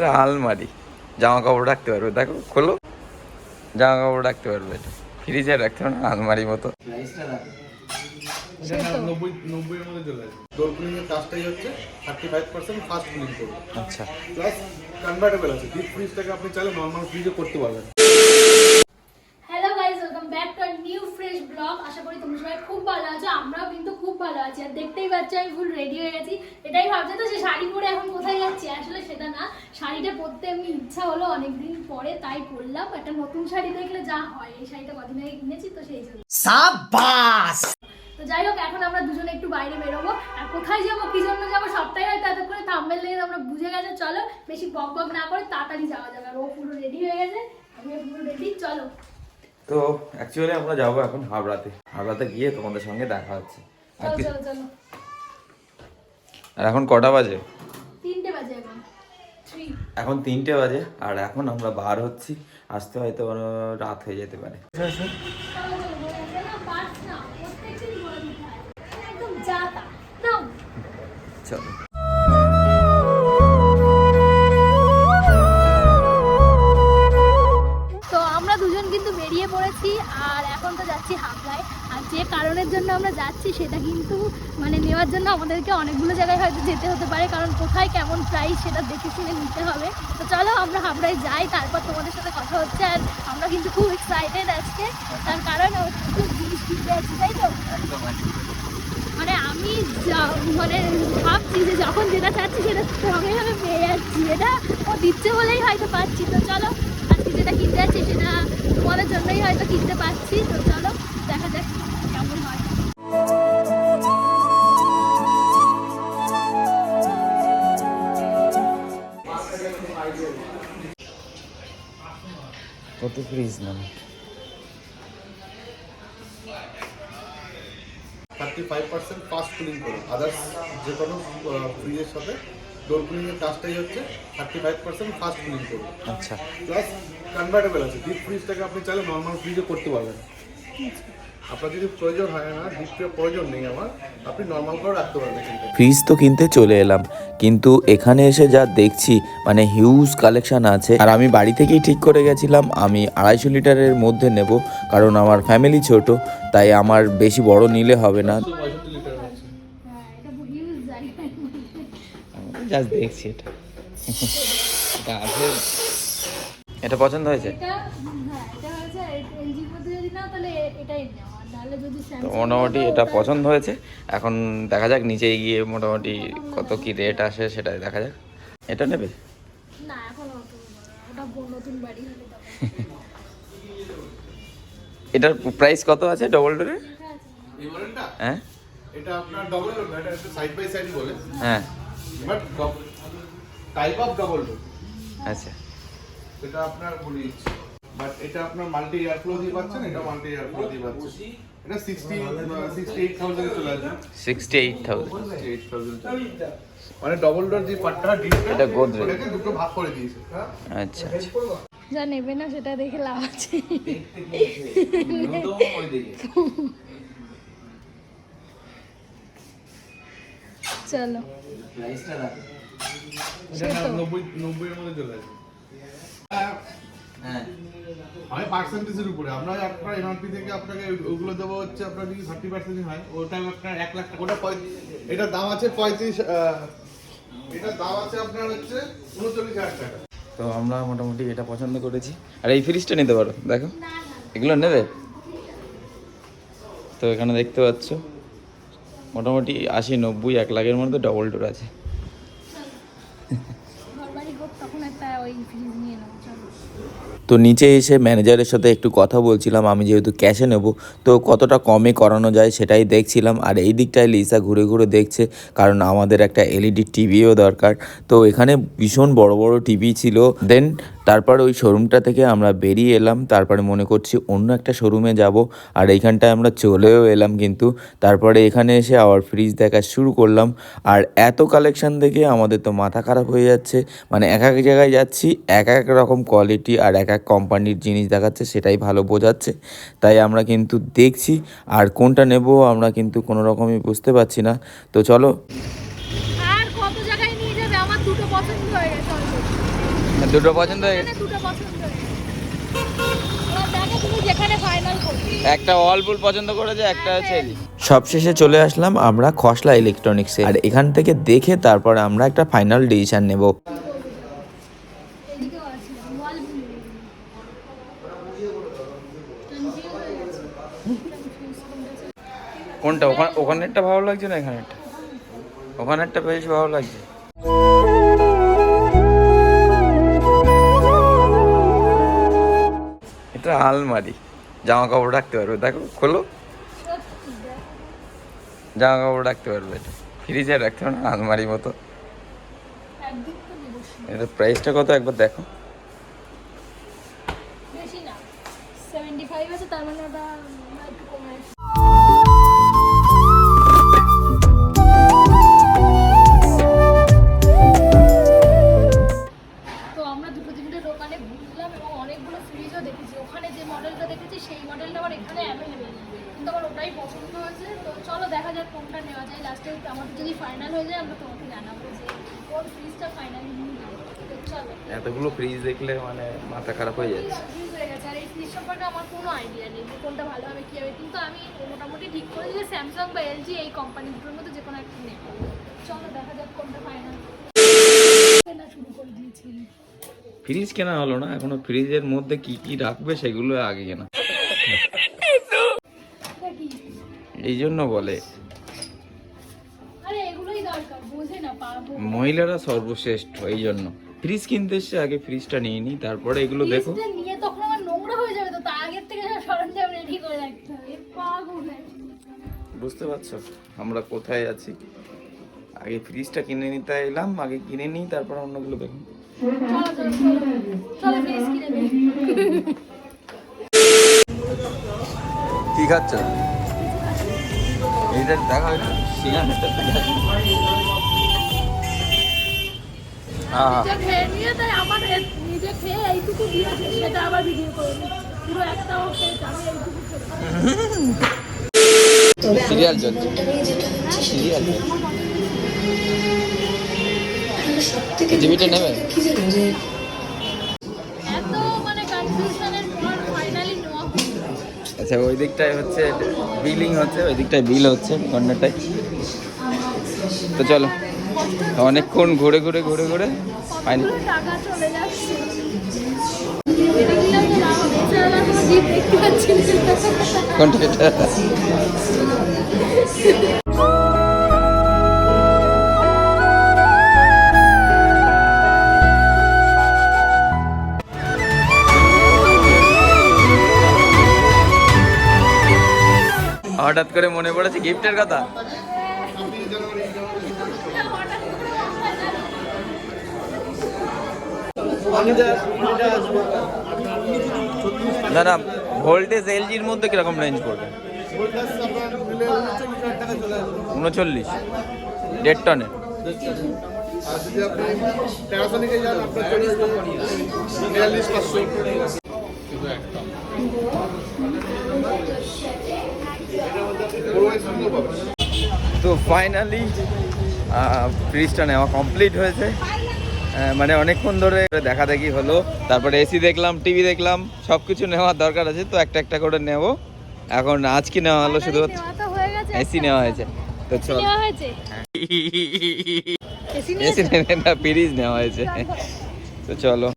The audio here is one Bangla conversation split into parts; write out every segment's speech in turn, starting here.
একটা আলমারি। জামা কাপড় রাখতে পারবে। দেখো খোলো। জামা কাপড় রাখতে পারবে। এটা ফ্রিজে রাখতে পারবে না আলমারি মতো। আচ্ছা। কনভার্টেবল আছে। ডিপ ফ্রিজটাকে আপনি চাইলে নর্মাল ফ্রিজে করতে পারবেন। Hello guys welcome back to our new fresh blog আশা করি তোমরা সবাই খুব ভালো আছো আমরাও কিন্তু খুব ভালো আছি। আর দেখতেই পাচ্ছ আমি ফুল রেডি হয়ে গেছি। এটাই ভাবছি তো যে শাড়ি পরে এখন কোথায় যাচ্ছি আসলে সেটা না শাড়িটা পরতে এমনি ইচ্ছা হলো অনেকদিন পরে তাই পরলাম একটা নতুন শাড়ি দেখলে যা হয় এই শাড়িটা কদিন আগে কিনেছি তো সেই জন্য। সাবাস তো যাই হোক এখন আমরা দুজনে একটু বাইরে বেরোবো। আর কোথায় যাব কি জন্য যাব সবটাই হয়তো এতক্ষণে থাম্বেল লেগে আমরা বুঝে গেছে চলো। বেশি বক বক না করে তাড়াতাড়ি যাওয়া যাবে আর ও পুরো রেডি হয়ে গেছে আমি পুরো রেডি চলো। তো অ্যাকচুয়ালি আমরা যাব এখন হাবড়াতে। হাবড়াতে গিয়ে তোমাদের সঙ্গে দেখা হচ্ছে। চলো চলো চলো। আর এখন কটা বাজে তিনটে বাজে এখন থ্রি এখন তিনটে বাজে আর এখন আমরা বার হচ্ছি। আসতে হয়তো রাত হয়ে যেতে পারে। চলো। আমরা যাচ্ছি সেটা কিন্তু মানে নেওয়ার জন্য আমাদেরকে অনেকগুলো জায়গায় হয়তো যেতে হতে পারে কারণ কোথায় কেমন প্রাইস সেটা দেখে শুনে নিতে হবে। তো চলো আমরা হাবড়ায় যাই তারপর তোমাদের সাথে কথা হচ্ছে আর আমরা কিন্তু খুব এক্সাইটেড আজকে। তার কারণ খুব জিনিস কিনতে যাচ্ছি তাই তো? মানে আমি যা- মানে ভাবছি যে যখন যেটা চাচ্ছি সেটা সঙ্গে সঙ্গে পেয়ে যাচ্ছি এটা ও দিচ্ছে বলেই হয়তো পাচ্ছি। তো চলো আজকে যেটা কিনতে যাচ্ছি সেটা তোমাদের জন্যই হয়তো কিনতে পাচ্ছি। তো চলো দেখা যাক কেমন হয়। কত fridge priznam. Thirty five percent fast cooling করবে আদার্স যে কোনো ফ্রিজের সাথে ডোর কাজটাই হচ্ছে thirty five percent fast cooling করবে আচ্ছা। প্লাস কনভার্টেবল আছে। ডিপ ফ্রিজটাকে আপনি চাইলে নর্মাল ফ্রিজে করতে পারবেন। আপনার যদি প্রয়োজন হয় না ডিপ প্রয়োজন নেই আমার আপনি নর্মাল করে রাখতে পারবেন ফ্রিজ তো কিনতে চলে এলাম কিন্তু এখানে এসে যা দেখছি মানে হিউজ কালেকশন আছে। আর আমি বাড়ি থেকেই ঠিক করে গেছিলাম আমি আড়াইশো লিটারের মধ্যে নেব কারণ আমার ফ্যামিলি ছোট তাই আমার বেশি বড় নিলে হবে না। এটা জাস্ট দেখছি এটা। এটা পছন্দ হয়েছে? এটা হ্যাঁ এলজির যদি নাও তাহলে এটাই নেওয়া। তো মোটামুটি এটা পছন্দ হয়েছে। এখন দেখা যাক নিচে গিয়ে মোটামুটি কত কি রেট আসে সেটা দেখা যাক। এটা নেবে? না এখন অত ওটা ব- নতুন বাড়ি হলে তখন এটার প্রাইস কত আছে ডবল ডোরের হ্যাঁ? এটা আপনার ডবল ডোর এটা একটু সাইড বাই সাইড বলে। হ্যাঁ। But type of double door আচ্ছা। এটা আপনার বলি বাট এটা আপনার মাল্টি এয়ার ফ্লো দিয়ে পাচ্ছেন এটা মাল্টি এয়ার ফ্লো দিয়ে পাচ্ছেন। এটা সিক্সটি সিক্সটি এইট থাউজেন্ড চলে আসবে। Sixty eight thousand eight thousand মানে ডবল ডোর যে ডিসপ্লে এটা দুটো ভাগ করে দিয়েছে। আচ্ছা আচ্ছা। যা নেবে না সেটা দেখে লাভ আছে। চলো। এটা নব্বই নব্বইয়ের মধ্যে চলে আসবে। হ্যাঁ। আমি পার্সেন্টেজের উপরে। আমরা আপনার এমআরপি থেকে আপনাকে ওগুলো দেবো হচ্ছে আপনার যদি থার্টি পার্সেন্ট হয় ওটা আপনার এক লাখ টাকা। ওটা এটার দাম আছে পঁয়ত্রিশ এটার দাম আছে আপনার হচ্ছে উনচল্লিশ হাজার টাকা। তো আমরা মোটামুটি এটা পছন্দ করেছি। আর এই ফ্রিজটা নিতে পারো দেখো। এগুলো নেবে? তো এখানে দেখতে পাচ্ছ মোটামুটি আশি নব্বই এক লাখের মধ্যে ডবল ডোর আছে। তো নিচে এসে ম্যানেজারের সাথে একটু কথা বলছিলাম, আমি যেহেতু ক্যাশে নেব, তো কতটা কমে করানো যায় সেটাই দেখছিলাম, আর এই দিকটায় লিসা ঘুরে ঘুরে দেখছে, কারণ আমাদের একটা এলইডি টিভিও দরকার। তো এখানে ভীষণ বড় বড় টিভি ছিল। দেন তারপর ওই শোরুমটা থেকে আমরা বেরিয়ে এলাম, তারপরে মনে করছি অন্য একটা শোরুমে যাব, আর এইখানটায় আমরা চলেও এলাম কিন্তু। তারপরে এখানে এসে আবার ফ্রিজ দেখা শুরু করলাম, আর এত কালেকশান দেখে আমাদের তো মাথা খারাপ হয়ে যাচ্ছে মানে এক এক জায়গায় যাচ্ছি এক এক রকম কোয়ালিটি আর এক এক কোম্পানির জিনিস দেখাচ্ছে সেটাই ভালো বোঝাচ্ছে। তাই আমরা কিন্তু দেখছি আর কোনটা নেব আমরা কিন্তু কোনো রকমই বুঝতে পারছি না। তো চলো। আর কত জায়গায় নিয়ে যাবে? আমার দুটো পছন্দ হয়ে গেছে দুটো পছন্দ হয়ে গেছে। দুটো পছন্দ একটা ওয়ালপুল পছন্দ করেছে একটা হচ্ছে সবশেষে চলে আসলাম আমরা খসলা ইলেকট্রনিক্সে আর এখান থেকে দেখে তারপরে আমরা একটা ফাইনাল ডিসিশন নেব। কোনটা? ওখানে ওখানেরটা ভালো লাগছে না এখানেরটা? ওখানেরটা বেশ ভালো লাগছে। এটা আলমারি। জামা কাপড় রাখতে পারবে। দেখো, খোলো। জামা কাপড় রাখতে পারবে এটা। ফ্রিজে রাখতে পারবে না আলমারি মতো। এটা প্রাইসটা কত? একবার দেখো। তার মানে কিন্তু পছন্দ হয়েছে। তো চলো দেখা যাক কোনটা নেওয়া যায়। লাস্টে আমাদের যদি ফাইনাল হয়ে যায় আমরা তোমাকে জানাব যে কোন ফ্রিজটা ফাইনালি এতগুলো ফ্রিজ দেখলে মানে মাথা খারাপ হয়ে যাচ্ছে। আর এই ফ্রিজ সম্পর্কে আমার কোনো আইডিয়া নেই যে কোনটা ভালো হবে কী হবে। কিন্তু আমি মোটামুটি ঠিক যে স্যামসাং বা এলজি এই কোম্পানি দুটোর মধ্যে যে কোনো একটা নেব চলো দেখা যাক কোনটা ফাইনাল না শুরু করে দিয়েছি। ফ্রিজ কেনা হলো না? এখনও ফ্রিজের মধ্যে কি কি রাখবে সেগুলো আগে কেনা। এই জন্য বলে। আরে এগুলোই দরকার বোঝে না পারব মহিলারা সর্বশ্রেষ্ঠ এই জন্য ফ্রিজ কিনতে এসছে আগে ফ্রিজটা নিয়ে নিই তারপরে এগুলো দেখো। নিয়ে তখন আমার নোংরা হয়ে যাবে তো তার আগের থেকে সরঞ্জাম রেডি করে রাখতে হবে। বুঝতে পারছ? আমরা কোথায় আছি? আগে ফ্রিজটা কিনে নিতে এলাম আগে কিনে নিই তারপর অন্যগুলো দেখুন চলো চলো চলো। চলো ফ্রিজ কিনে নেই কি খাচ্ছ? এইটা দেখা হয় সিঙ্গারটা হ্যাঁ নিজে খেয়ে নিয়ে তাই আমার নিজে খেয়ে এইটুকু দিয়েছে সেটা আবার ভিডিও করে পুরো একটাও খেয়েছে আমি এইটুকু সিরিয়াল চলছে। সিরিয়াল জিবিটা নেবে? আচ্ছা ওই দিকটায় হচ্ছে বিলিং হচ্ছে ওই দিকটায় বিল হচ্ছে কর্নারটায়। তো চলো অনেকক্ষণ ঘুরে ঘুরে ঘুরে ঘুরে পাইনি কতগুলো হঠাৎ করে মনে পড়েছে গিফটের কথা? দাদা, ভোল্টেজ এলজির মধ্যে কীরকম রেঞ্জ পড়বে? উনচল্লিশ। দেড় আর যদি আপনি প্যারাসোনিকে যান আপনার চলে আসবে বিয়াল্লিশ পাঁচশো তো ফাইনালি ফ্রিজটা নেওয়া কমপ্লিট হয়েছে। মানে অনেকক্ষণ ধরে দেখা দেখি হলো। তারপরে এসি দেখলাম টিভি দেখলাম সব কিছু নেওয়ার দরকার আছে তো একটা একটা করে নেব। এখন আজকে নেওয়া হলো শুধু নেওয়া তো হয়ে গেছে এসি নেওয়া হয়েছে। তো চল। নেওয়া হয়েছে? এসি। এসি না ফ্রিজ নেওয়া হয়েছে। তো চলো।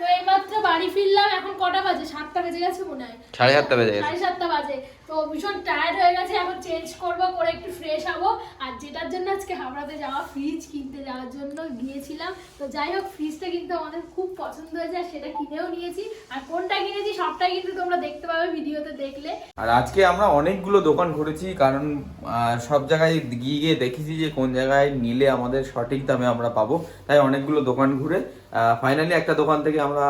তো এইমাত্র বাড়ি ফিরলাম এখন কটা বাজে? সাতটা বেজে গেছে মনে হয়। সাড়ে সাতটা বেজে গেছে। ভীষণ টায়ার্ড হয়ে গেছে, এখন চেঞ্জ করব, করে একটু ফ্রেশ হব। আর যেটার জন্য আজকে হাওড়াতে যাওয়া ফ্রিজ কিনতে যাওয়ার জন্য গিয়েছিলাম। তো যাই হোক ফ্রিজটা কিন্তু আমাদের খুব পছন্দ হয়েছে, আর সেটা কিনেও নিয়েছি। আর কোনটা কিনেছি, সবটাই কিন্তু তোমরা দেখতে পাবে ভিডিওতে দেখলে। আর আজকে আমরা অনেকগুলো দোকান ঘুরেছি, কারণ সব জায়গায় গিয়ে গিয়ে দেখেছি যে কোন জায়গায় নিলে আমাদের সঠিক দামে আমরা পাবো। তাই অনেকগুলো দোকান ঘুরে ফাইনালি একটা দোকান থেকে আমরা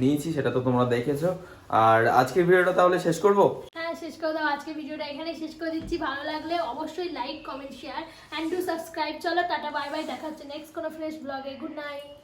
নিয়েছি, সেটা তো তোমরা দেখেছ। আর আজকের ভিডিওটা তাহলে শেষ করব? করে দাও। আজকে ভিডিওটা এখানে শেষ করে দিচ্ছি। ভালো লাগলে অবশ্যই like comment share and to subscribe চলো, টাটা বাই বাই দেখা হচ্ছে নেক্সট কোনো ফ্রেশ ব্লগে গুড নাইট